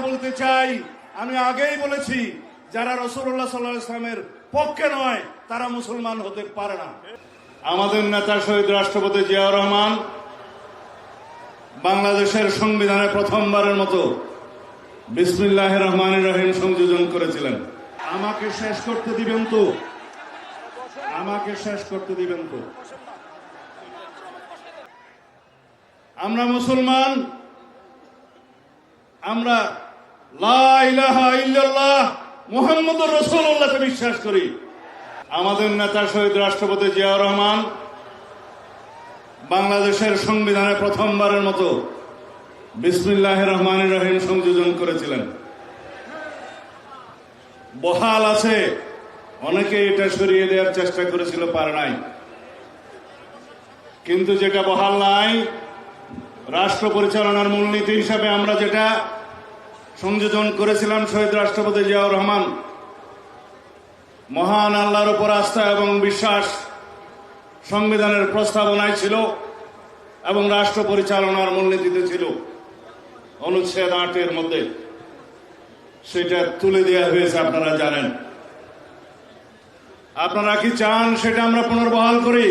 বলতে চাই আমি আগেই বলেছি যারা রসুল্লাহ সাল্লাহ ইসলামের পক্ষে নয় তারা মুসলমান হতে পারে না। আমাদের নেতা শহীদ রাষ্ট্রপতি জিয়াউর রহমান বাংলাদেশের সংবিধানে প্রথমবারের মতো বিসমিল্লাহ রহমান রহিম সংযোজন করেছিলেন। আমাকে শেষ করতে দিবেন তো? আমাকে শেষ করতে দিবেন তো? আমরা মুসলমান আমরা রাসূলুল্লাহকে বিশ্বাস করি। আমাদের নেতা শহীদ রাষ্ট্রপতি জিয়াউর রহমান বাংলাদেশের সংবিধানে প্রথমবারের মতো বিসমিল্লাহ রহমান রহিম সংযোজন করেছিলেন। বহাল আছে, অনেকে এটা সরিয়ে দেওয়ার চেষ্টা করেছিল, পারে নাই। কিন্তু যেটা বহাল নাই, রাষ্ট্র পরিচালনার মূলনীতি হিসাবে আমরা যেটা সংযোজন করেছিলাম শহীদ রাষ্ট্রপতি জিয়াউর রহমান। মহান আল্লাহর উপর আস্থা এবং বিশ্বাস সংবিধানের প্রস্তাবনায় ছিল এবং রাষ্ট্র পরিচালনার মূলনীতিতে ছিল। অনুচ্ছেদ আটের মধ্যে সেটা তুলে দেওয়া হয়েছে, আপনারা জানেন। আপনারা কি চান সেটা আমরা পুনর্বহাল করি?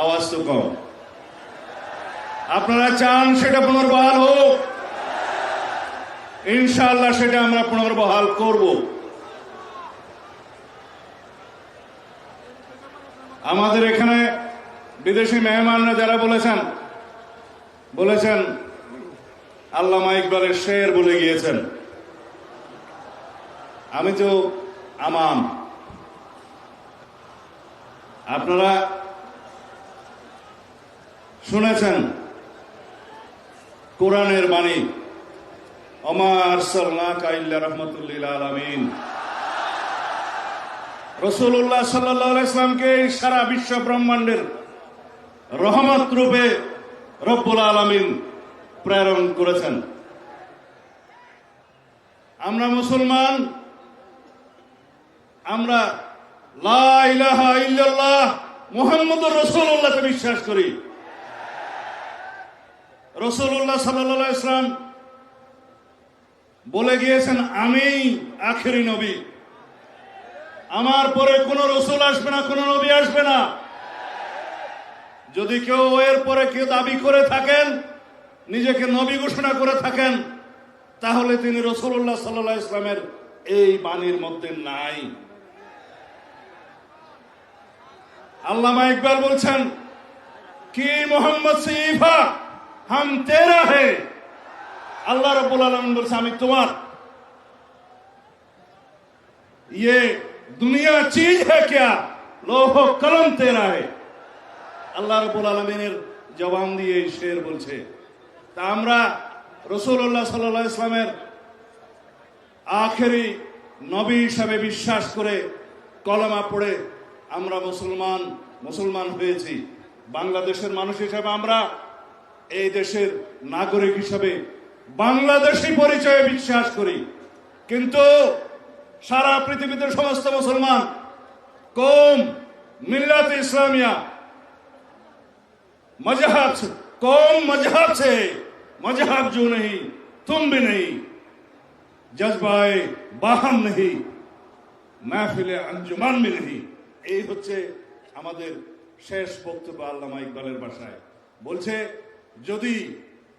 আওয়াজ তো কম। আপনারা চান সেটা পুনর্বহাল হোক। ইনশাআল্লাহ সেটা আমরা পুনর্বহাল করব। আমাদের এখানে বিদেশি মেহমানরা যারা বলেছেন বলেছেন, আল্লামা ইকবালের শের বলে গিয়েছেন। আমি তো আমাম। আপনারা শুনেছেন কোরআনের বাণী। রহমতুল্লিল আলমিন। সারা বিশ্ব ব্রহ্মাণ্ডের রহমত রূপে রব্বুল আলমিন প্রেরণ করেছেন। আমরা মুসলমান, আমরা মুহাম্মদুর রাসূলুল্লাহকে বিশ্বাস করি। রসুল্লাহ সাল্লাহ ইসলাম বলে গিয়েছেন, আমি আখেরি নবী। আমার পরে কোন রসুল আসবে না, কোন নবী আসবে না। যদি কেউ এর পরে কেউ দাবি করে থাকেন, নিজেকে নবী ঘোষণা করে থাকেন, তাহলে তিনি রসুল্লাহ সাল্লাহ ইসলামের এই বাণীর মধ্যে নাই। আল্লামা ইকবাল বলছেন, কি মোহাম্মদ সিফা, হাম তেরা হে? আল্লাহ রবুল আলমিন বলছে, আমি তোমার ইয়ে দুনিয়া চিজ হ্যা ক্যা লোহ কলম তে আল্লাহ রবুল আলমিনের জবান দিয়ে শের বলছে, তা আমরা রসুল্লাহ সাল্লাহ ইসলামের আখেরি নবী হিসাবে বিশ্বাস করে কলমা পড়ে আমরা মুসলমান মুসলমান হয়েছি। বাংলাদেশের মানুষ হিসাবে আমরা এই দেশের নাগরিক হিসাবে বাংলাদেশি পরিচয়ে বিশ্বাস করি কিন্তু সারা পৃথিবীতে সমস্ত মুসলমান কম মিল্লাত ইসলামিয়া मजहब से कौन मजहब से मजहब जो नहीं तुम भी नहीं जज्बाए बाहम नहीं মাহফিলে আঞ্জুমান भी नहीं এই হচ্ছে আমাদের শেষ বক্তব্য আল্লামা ইকবালের ভাষায় বলছে যদি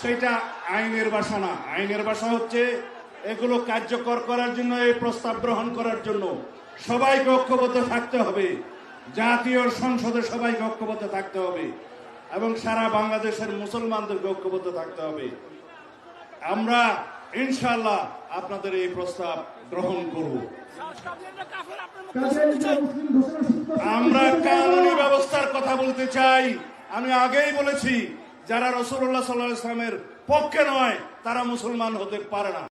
সেটা আইনের ভাষা না। আইনের ভাষা হচ্ছে এগুলো কার্যকর করার জন্য, এই প্রস্তাব গ্রহণ করার জন্য। সবাইকে ঐক্যবদ্ধ থাকতে হবে। জাতীয় সংসদে সবাইকে ঐক্যবদ্ধ থাকতে হবে। এবং সারা বাংলাদেশের মুসলমানদেরকে ঐক্যবদ্ধ থাকতে হবে। আমরা ইনশাল্লাহ আপনাদের এই প্রস্তাব গ্রহণ করব। আমরা কানুনি ব্যবস্থার কথা বলতে চাই। আমি আগেই বলেছি যারা রসুল্লাহ সাল্লাহ ইসলামের পক্ষে নয় তারা মুসলমান হতে পারে না।